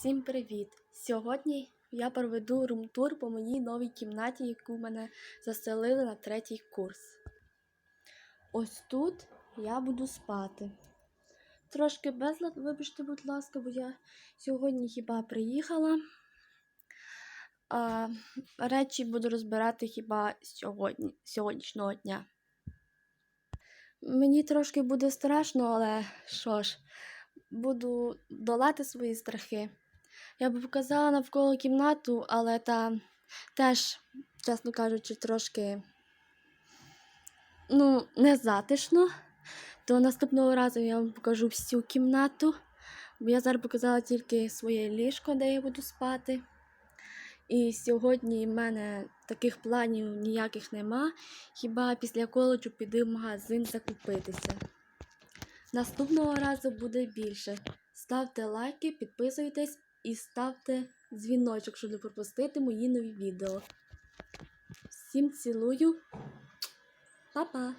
Всім привіт! Сьогодні я проведу румтур по моїй новій кімнаті, яку мене заселили на третій курс. Ось тут я буду спати. Трошки безлад, вибачте, будь ласка, бо я сьогодні хіба приїхала. А, речі буду розбирати хіба сьогодні, сьогоднішнього дня. Мені трошки буде страшно, але що ж, буду долати свої страхи. Я би показала навколо кімнату, але там теж, чесно кажучи, трошки ну, не затишно. То наступного разу я вам покажу всю кімнату. Бо я зараз показала тільки своє ліжко, де я буду спати. І сьогодні в мене таких планів ніяких нема. Хіба після коледжу піду в магазин закупитися. Наступного разу буде більше. Ставте лайки, підписуйтесь і ставте дзвіночок, щоб не пропустити мої нові відео. Всім цілую. Па-па!